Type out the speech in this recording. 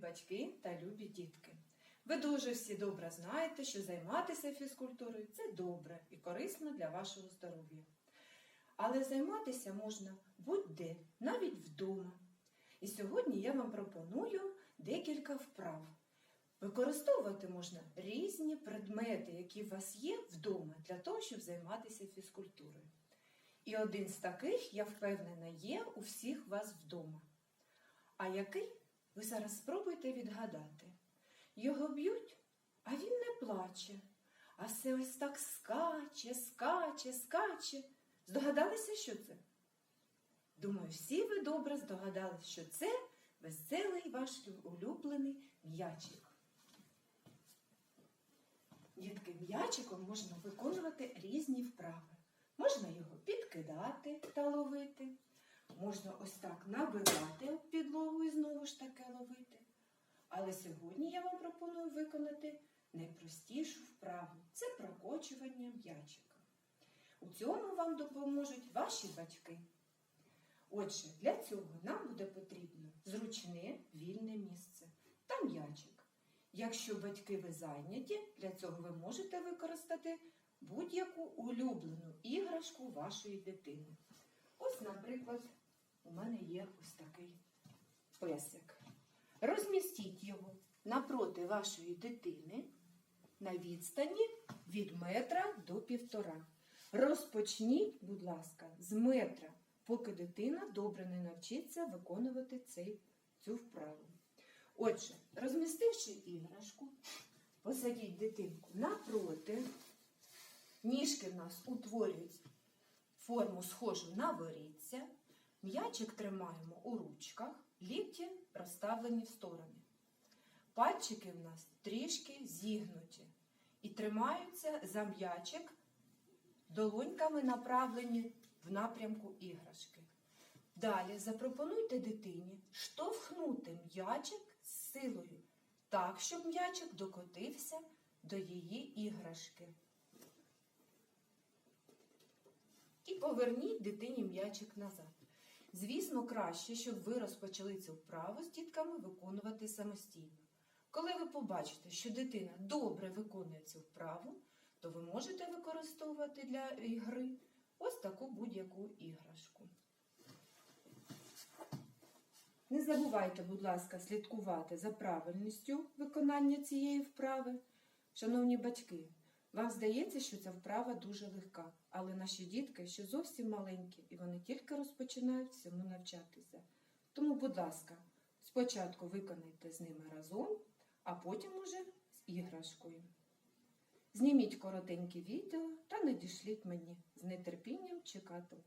батьки та любі дітки. Ви дуже всі добре знаєте, що займатися фізкультурою це добре і корисно для вашого здоров'я. Але займатися можна будь-де, навіть вдома. І сьогодні я вам пропоную декілька вправ. Використовувати можна різні предмети, які у вас є вдома, для того, щоб займатися фізкультурою. І один з таких, я впевнена, є у всіх вас вдома. А який ви зараз спробуйте відгадати. Його б'ють, а він не плаче, а все ось так скаче, скаче, скаче. Здогадалися, що це? Думаю, всі ви добре здогадались, що це веселий ваш улюблений м'ячик. Дітки, м'ячиком можна виконувати різні вправи. Можна його підкидати та ловити. Можна ось так набивати підлогу і знову ж таки ловити. Але сьогодні я вам пропоную виконати найпростішу вправу це прокочування м'ячика. У цьому вам допоможуть ваші батьки. Отже, для цього нам буде потрібно зручне вільне місце та м'ячик. Якщо батьки ви зайняті, для цього ви можете використати будь-яку улюблену іграшку вашої дитини. Ось, наприклад, у мене є ось такий песик. Розмістіть його напроти вашої дитини на відстані від метра до півтора. Розпочніть, будь ласка, з метра, поки дитина добре не навчиться виконувати цей, цю вправу. Отже, розмістивши іграшку, посадіть дитинку напроти. Ніжки в нас утворюють форму схожу на воріття. М'ячик тримаємо у ручках, лікті розставлені в сторони. Пальчики в нас трішки зігнуті і тримаються за м'ячик, долоньками направлені в напрямку іграшки. Далі запропонуйте дитині штовхнути м'ячик з силою, так, щоб м'ячик докотився до її іграшки. І поверніть дитині м'ячик назад. Звісно, краще, щоб ви розпочали цю вправу з дітками виконувати самостійно. Коли ви побачите, що дитина добре виконує цю вправу, то ви можете використовувати для ігри ось таку будь-яку іграшку. Не забувайте, будь ласка, слідкувати за правильністю виконання цієї вправи. Шановні батьки, вам здається, що ця вправа дуже легка, але наші дітки ще зовсім маленькі і вони тільки розпочинають всьому навчатися. Тому, будь ласка, спочатку виконайте з ними разом, а потім уже з іграшкою. Зніміть коротеньке відео та надішліть мені. З нетерпінням чекатиму.